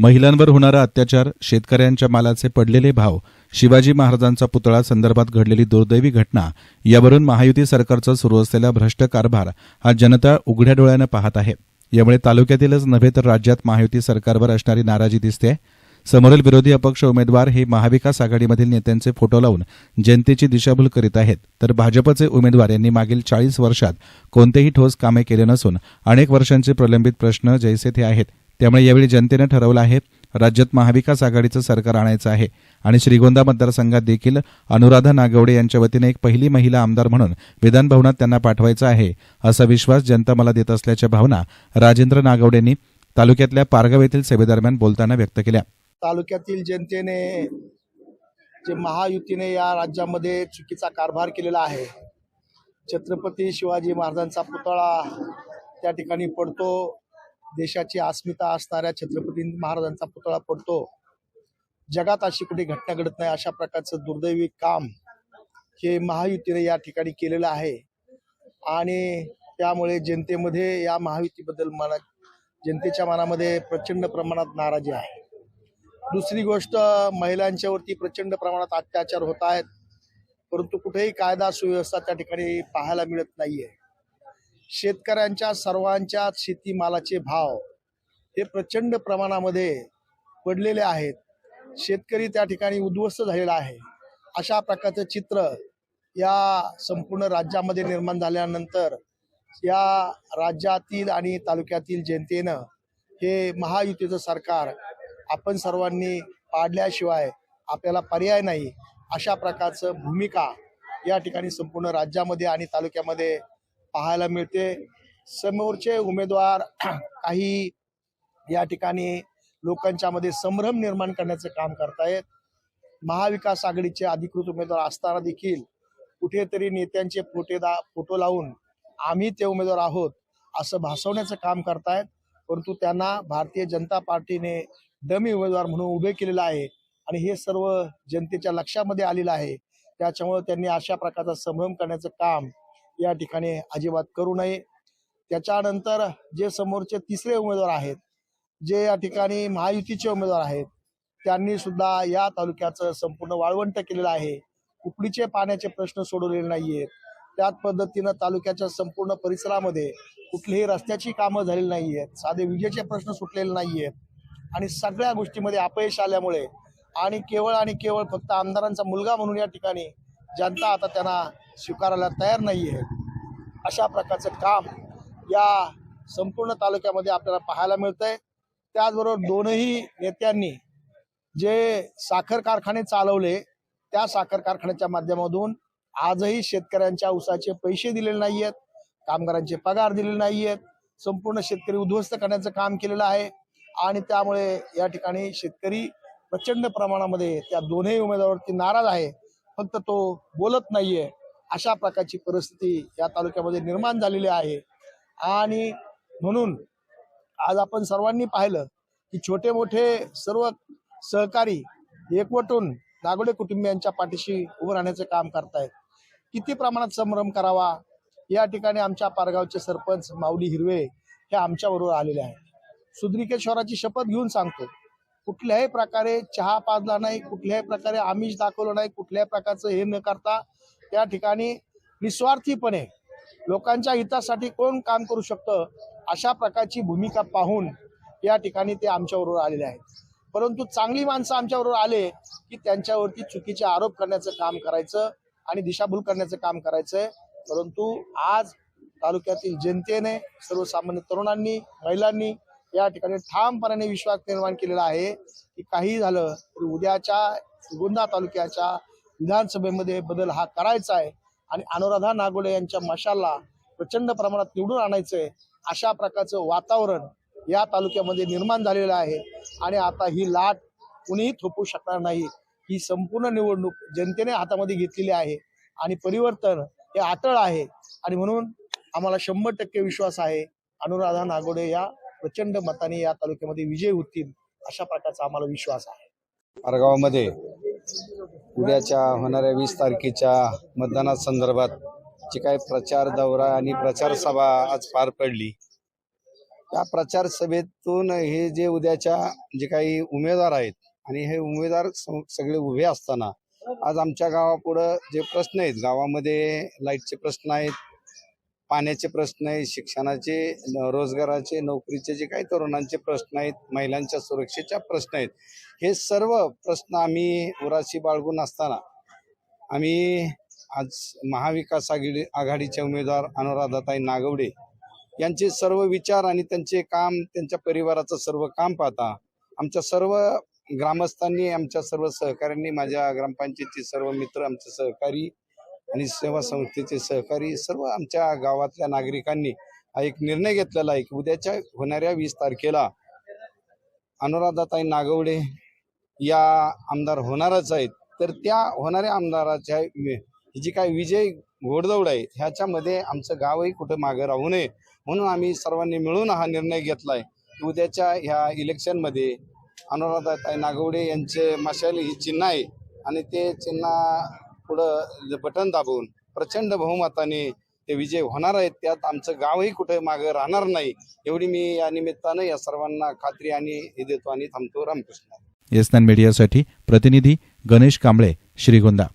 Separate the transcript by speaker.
Speaker 1: महिलांवर होणारा अत्याचार शेतकऱ्यांच्या मालाचे पडलेले भाव शिवाजी महाराजांचा पुतळा संदर्भात घडलेली दुर्दैवी घटना यावरून महायुती सरकारचा सुरू असलेला भ्रष्ट कारभार हा जनता उघड्या डोळ्यानं पाहत आहे. यामुळे तालुक्यातीलच नव्हे तर राज्यात महायुती सरकारवर असणारी नाराजी दिसते समोरील विरोधी अपक्ष उमेदवार हे महाविकास आघाडीमधील नेत्यांचे फोटो लावून जनतेची दिशाभूल करीत आहेत. तर भाजपचे उमेदवार यांनी मागील चाळीस वर्षात कोणतेही ठोस कामे केले नसून अनेक वर्षांचे प्रलंबित प्रश्न जैसे ते आहेत. त्यामुळे यावेळी जनतेनं ठरवलं आहे राज्यात महाविकास आघाडीचं सरकार आणायचं आहे. आणि श्रीगोंदा मतदारसंघात देखील अनुराधा नागवडे यांच्या वतीने एक पहिली महिला आमदार म्हणून विधानभवनात त्यांना पाठवायचं आहे असा विश्वास जनता मला देत असल्याच्या भावना राजेंद्र नागवडेंनी तालुक्यातल्या पारगाव येथील सभेदरम्यान बोलताना व्यक्त केल्या.
Speaker 2: तालुक्यातील जनतेने जे महायुतीने या राज्यामध्ये चुकीचा कारभार केलेला आहे छत्रपती शिवाजी महाराजांचा पुतळा त्या ठिकाणी पडतो देशाची अस्मिता असणाऱ्या छत्रपती महाराजांचा पुतळा पडतो. जगात अशी कुठे घटना घडत नाही अशा प्रकारचं दुर्दैवी काम हे महायुतीने या ठिकाणी केलेलं आहे. आणि त्यामुळे जनतेमध्ये या महायुतीबद्दल मना जनतेच्या मनामध्ये प्रचंड प्रमाणात नाराजी आहे. दुसरी गोष्ट महिलांच्यावरती प्रचंड प्रमाणात अत्याचार होत आहेत परंतु कुठेही कायदा सुव्यवस्था त्या ठिकाणी पाहायला मिळत नाहीये. शेतकऱ्यांच्या सर्वांच्या शेतीमालाचे भाव हे प्रचंड प्रमाणामध्ये पडलेले आहेत. शेतकरी त्या ठिकाणी उद्ध्वस्त झालेला आहे. अशा प्रकारचं चित्र या संपूर्ण राज्यामध्ये निर्माण झाल्यानंतर या राज्यातील आणि तालुक्यातील जनतेनं हे महायुतीचं सरकार आपण सर्वांनी पाडल्याशिवाय आपल्याला पर्याय नाही. अशा प्रकारचं भूमिका या ठिकाणी संपूर्ण राज्यामध्ये आणि तालुक्यामध्ये पाहायला मिळते. समोरचे उमेदवार काही या ठिकाणी लोकांच्या मध्ये संभ्रम निर्माण करण्याचं काम करतायत. महाविकास आघाडीचे अधिकृत उमेदवार असताना देखील कुठेतरी नेत्यांचे फोटेदा फोटो लावून आम्ही ते उमेदवार आहोत असं भासवण्याचं काम करतायत. परंतु त्यांना भारतीय जनता पार्टीने डमी उमेदवार म्हणून उभे केलेलं आहे आणि हे सर्व जनतेच्या लक्षामध्ये आलेलं आहे. त्याच्यामुळे त्यांनी अशा प्रकारचा संभ्रम करण्याचं काम या ठिकाणी अजिबात करू नये. त्याच्यानंतर जे समोरचे तिसरे उमेदवार आहेत जे या ठिकाणी महायुतीचे उमेदवार आहेत त्यांनी सुद्धा या तालुक्याचं संपूर्ण वाळवंट केलेलं आहे. कुकडीचे पाण्याचे प्रश्न सोडवलेले नाहीयेत. त्याच पद्धतीनं तालुक्याच्या संपूर्ण परिसरामध्ये कुठलीही रस्त्याची कामं झालेली नाहीयेत. साधे विजेचे प्रश्न सुटलेले नाहीयेत. आणि सगळ्या गोष्टीमध्ये अपयश आल्यामुळे आणि केवळ आणि केवळ फक्त आमदारांचा मुलगा म्हणून या ठिकाणी जनता आता त्यांना स्वीकारायला तयार नाही आहे अशा प्रकारचं काम या संपूर्ण तालुक्यामध्ये आपल्याला पाहायला मिळतंय. त्याचबरोबर दोनही नेत्यांनी जे साखर कारखाने चालवले त्या साखर कारखान्याच्या माध्यमातून आजही शेतकऱ्यांच्या ऊसाचे पैसे दिलेले नाही आहेत कामगारांचे पगार दिलेले नाही आहेत संपूर्ण शेतकरी उद्ध्वस्त करण्याचं काम केलेलं आहे. आणि त्यामुळे या ठिकाणी शेतकरी प्रचंड प्रमाणामध्ये त्या दोन्ही उमेदवारावरती नाराज आहे. फक्त तो बोलत नाहीये. अशा प्रकारची परिस्थिती या तालुक्यामध्ये निर्माण झालेली आहे. आणि म्हणून आज आपण सर्वांनी पाहिलं की छोटे मोठे सर्व सहकारी एकवटून नागोडे कुटुंबियांच्या पाठीशी उभं राहण्याचं काम करतायत. किती प्रमाणात संभ्रम करावा? या ठिकाणी आमच्या पारगावचे सरपंच माऊली हिरवे हे आमच्याबरोबर आलेले आहेत. सुद्रिकेश्वराची शपथ घेऊन सांगतो. कुठल्याही प्रकारे चहा पाजला नाही कुठल्याही प्रकारे आमिष दाखवलं नाही कुठल्याही प्रकारचं हे न करता त्या ठिकाणी निस्वार्थीपणे लोकांच्या हितासाठी कोण काम करू शकतं अशा प्रकारची भूमिका पाहून या ठिकाणी ते आमच्याबरोबर आलेले आहेत. परंतु चांगली माणसं आमच्याबरोबर आले की त्यांच्यावरती चुकीचे आरोप करण्याचं काम करायचं आणि दिशाभूल करण्याचं काम करायचंय. परंतु आज तालुक्यातील जनतेने सर्वसामान्य तरुणांनी महिलांनी या ठिकाणी ठामपणाने विश्वास निर्माण केलेला आहे की काही झालं तरी उद्याच्या गोंदा तालुक्याच्या विधानसभेमध्ये बदल हा करायचा आहे. आणि अनुराधा नागोडे यांच्या मशाला प्रचंड प्रमाणात निवडून आणायचंय अशा प्रकारचं वातावरण या तालुक्यामध्ये निर्माण झालेलं आहे. आणि आता ही लाट कुणीही थोपू शकणार नाही. ही संपूर्ण निवडणूक जनतेने हातामध्ये घेतलेली आहे. आणि परिवर्तन हे अटळ आहे. आणि म्हणून आम्हाला शंभर टक्के विश्वास आहे अनुराधा नागोडे या प्रचंड मताने या तालुक्यामध्ये विजय होतील अशा प्रकारचा आम्हाला विश्वास आहे.
Speaker 3: पारगावामध्ये उद्याच्या होणाऱ्या वीस तारखेच्या मतदानासंदर्भात जी काही प्रचार दौरा आणि प्रचार सभा आज पार पडली त्या प्रचार सभेतून हे जे उद्याच्या जे काही उमेदवार आहेत आणि हे उमेदवार सगळे उभे असताना आज आमच्या गावापुढं जे प्रश्न आहेत गावामध्ये लाईटचे प्रश्न आहेत पाण्याचे प्रश्न आहेत शिक्षणाचे रोजगाराचे नोकरीचे जे काही तरुणांचे प्रश्न आहेत महिलांच्या सुरक्षेच्या प्रश्न आहेत हे सर्व प्रश्न आम्ही उराशी बाळगून असताना आम्ही आज महाविकास आघाडी आघाडीचे उमेदवार अनुराधाताई नागवडे यांचे सर्व विचार आणि त्यांचे काम त्यांच्या परिवाराचं सर्व काम पाहता आमच्या सर्व ग्रामस्थांनी आमच्या सर्व सहकाऱ्यांनी माझ्या ग्रामपंचायतीचे सर्व मित्र आमचे सहकारी आणि सेवा संस्थेचे सहकारी सर्व आमच्या गावातल्या नागरिकांनी हा एक निर्णय घेतलेला आहे की उद्याच्या होणाऱ्या वीस तारखेला अनुराधाताई नागवडे या आमदार होणारच आहेत. तर त्या होणाऱ्या आमदाराच्या जी काय विजय घोडदौड आहे ह्याच्यामध्ये आमचं गावही कुठं मागं राहू नये म्हणून आम्ही सर्वांनी मिळून हा निर्णय घेतला आहे उद्याच्या ह्या इलेक्शनमध्ये अनुराधाताई नागवडे यांचे मशाल ही चिन्ह आहे आणि ते चिन्ह पुढं बटन दाबून प्रचंड बहुमताने ते विजय होणार आहेत त्यात आमचं गावही कुठे मागं राहणार नाही एवढी मी या निमित्तानं या सर्वांना खात्री आणि हे देतो आणि थांबतो. रामकृष्ण.
Speaker 1: येसनान मीडियासाठी प्रतिनिधी गणेश कांबळे श्रीगोंदा.